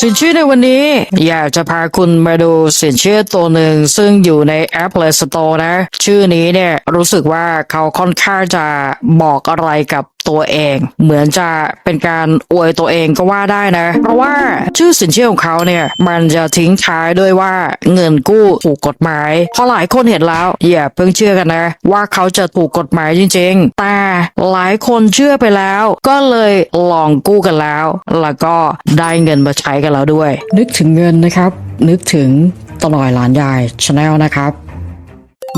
สินเชื่อในวันนี้ อยากจะพาคุณมาดูสินเชื่อตัวหนึ่งซึ่งอยู่ในแอป Play Store นะ ชื่อนี้เนี่ยรู้สึกว่าเขาค่อนข้างจะบอกอะไรกับ ตัวเอง เหมือนจะเป็นการอวยตัวเองก็ว่าได้นะ เพราะว่าชื่อสินเชื่อของเขาเนี่ยมันจะทิ้งท้ายด้วยว่าเงินกู้ถูกกฎหมายเพราะหลายคนเห็นแล้วอย่าเพิ่งเชื่อกันนะ ว่าเขาจะถูกกฎหมายจริงๆ แต่หลายคนเชื่อไปแล้ว ก็เลยลองกู้กันแล้ว แล้วก็ได้เงินมาใช้กันแล้วด้วย นึกถึงเงินนะครับ นึกถึงตลอยหลานยายชาแนลนะครับ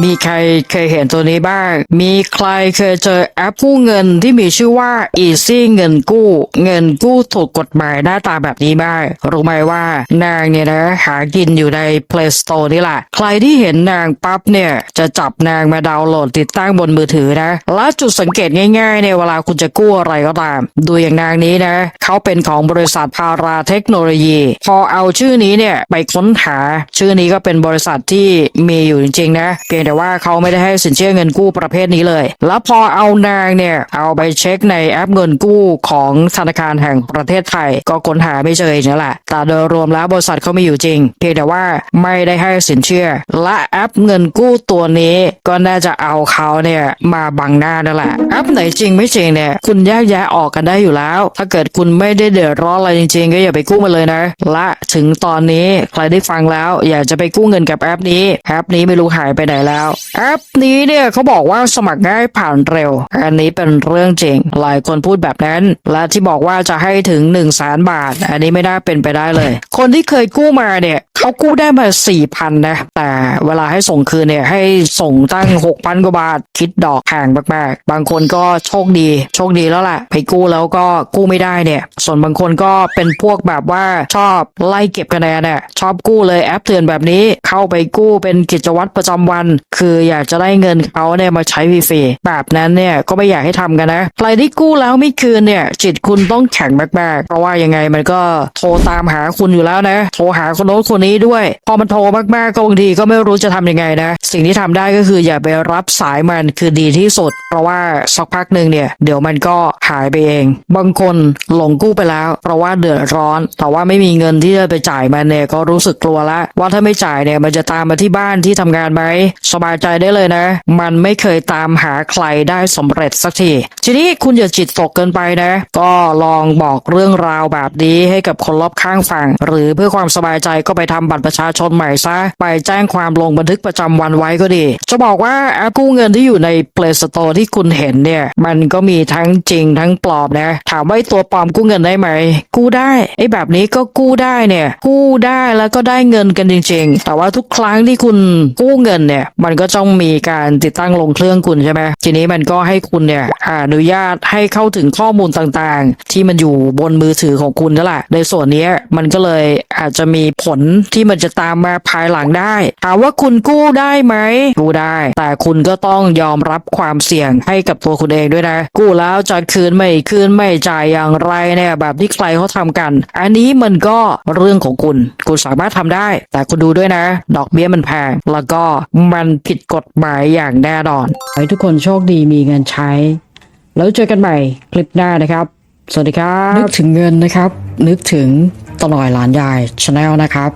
มีใครเคยเห็นตัวนี้บ้าง มีใครเคยเจอแอปกู้เงินที่มีชื่อว่า Easy เงินกู้ เงินกู้ถูกกฎหมายหน้าตาแบบนี้บ้าง รู้ไหมว่านางเนี่ยนะหากินอยู่ใน Play Store นี่แหละ ใครที่เห็นนางปั๊บเนี่ย จะจับนางมาดาวน์โหลดติดตั้งบนมือถือนะ และจุดสังเกตง่ายๆเนี่ยเวลาคุณจะกู้อะไรก็ตาม ดูอย่างนางนี้นะ เขาเป็นของบริษัทพาราเทคโนโลยี พอเอาชื่อนี้เนี่ยไปค้นหา ชื่อนี้ก็เป็นบริษัทที่มีอยู่จริงๆนะเพียงแต่ว่าเขาไม่ได้ให้สินเชื่อเงินกู้ประเภทนี้เลย แล้วพอเอานางเนี่ยเอาไปเช็คในแอปเงินกู้ของธนาคารแห่งประเทศไทย ก็ค้นหาไม่เจออีกนั่นแหละแต่โดยรวมแล้วบริษัทเขามีอยู่จริง เพียงแต่ว่าไม่ได้ให้สินเชื่อ และแอปเงินกู้ตัวนี้ก็น่าจะเอาเขาเนี่ยมาบังหน้านั่นแหละแอปไหนจริงไม่จริงเนี่ยคุณแยกแยะออกกันได้อยู่แล้ว ถ้าเกิดคุณไม่ได้เดือดร้อนอะไรจริงๆ ก็อย่าไปกู้มาเลยนะ และถึงตอนนี้ใครได้ฟังแล้ว อยากจะไปกู้เงินกับแอปนี้แอปนี้ไม่รู้หายไปไหนแล้วแอปนี้เนี่ยเขาบอกว่าสมัครง่ายผ่านเร็ว อันนี้เป็นเรื่องจริง หลายคนพูดแบบนั้น และที่บอกว่าจะให้ถึง1นึ่งแสนบาท อันนี้ไม่ได้เป็นไปได้เลย คนที่เคยกู้มาเนี่ย เขากู้ได้มาสี่พันนะ แต่เวลาให้ส่งคืนเนี่ยให้ส่งตั้งหกพันกว่าบาท คิดดอกแพงมากๆ บางคนก็โชคดี โชคดีแล้วแหละไปกู้แล้วก็กู้ไม่ได้เนี่ย ส่วนบางคนก็เป็นพวกแบบว่าชอบไล่เก็บคะแนนเนี่ยชอบกู้เลยแอปเตือนแบบนี้เข้าไปกู้เป็นกิจวัตรประจำวัน คืออยากจะได้เงินเขาเนี่ยมาใช้ฟรีๆแบบนั้นเนี่ยก็ไม่อยากให้ทำกันนะใครที่กู้แล้วไม่คืนเนี่ยจิตคุณต้องแข็งมากๆ เพราะว่ายังไงมันก็โทรตามหาคุณอยู่แล้วนะ โทรหาคนโน้นคนนี้ด้วย พอมันโทรมากๆก็บางทีก็ไม่รู้จะทำยังไงนะ สิ่งที่ทำได้ก็คืออย่าไปรับสายมันคือดีที่สุด เพราะว่าสักพักหนึ่งเนี่ยเดี๋ยวมันก็หายไปเอง บางคนหลงกู้ไปแล้ว เพราะว่าเดือดร้อน แต่ว่าไม่มีเงินที่จะไปจ่ายมันเนี่ยก็รู้สึกกลัวละว่าถ้าไม่จ่ายเนี่ยมันจะตามมาที่บ้านที่ทำงานไหมสบายใจได้เลยนะ มันไม่เคยตามหาใครได้สำเร็จสักทีทีนี้คุณอย่าจิตตกเกินไปนะ ก็ลองบอกเรื่องราวแบบนี้ให้กับคนรอบข้างฟังหรือเพื่อความสบายใจก็ไปทำบัตรประชาชนใหม่ซะ ไปแจ้งความลงบันทึกประจำวันไว้ก็ดี จะบอกว่าแอปกู้เงินที่อยู่ใน Play Store ที่คุณเห็นเนี่ย มันก็มีทั้งจริงทั้งปลอมนะ ถามว่าตัวปลอมกู้เงินได้ไหม กู้ได้ไอ้แบบนี้ก็กู้ได้เนี่ย กู้ได้แล้วก็ได้เงินกันจริง ๆ แต่ว่าทุกครั้งที่คุณกู้เงินเนี่ย มันก็ต้องมีการติดตั้งลงเครื่องคุณใช่ไหมทีนี้มันก็ให้คุณเนี่ยอนุญาตให้เข้าถึงข้อมูลต่างๆ ที่มันอยู่บนมือถือของคุณนั่นแหละในส่วนนี้มันก็เลยอาจจะมีผลที่มันจะตามมาภายหลังได้ถามว่าคุณกู้ได้ไหมกู้ได้ แต่คุณก็ต้องยอมรับความเสี่ยงให้กับตัวคุณเองด้วยนะ กู้แล้วจะคืนไม่คืนไม่จ่ายอย่างไรเนี่ยแบบที่ใครเขาทำกัน อันนี้มันก็เรื่องของคุณ คุณสามารถทำได้ แต่คุณดูด้วยนะ ดอกเบี้ยมันแพงแล้วก็มันผิดกฎหมายอย่างแน่นอนขอให้ทุกคนโชคดีมีเงินใช้ แล้วเจอกันใหม่คลิปหน้านะครับ สวัสดีครับ นึกถึงเงินนะครับ นึกถึงตลอยหลานยายชาแนลนะครับ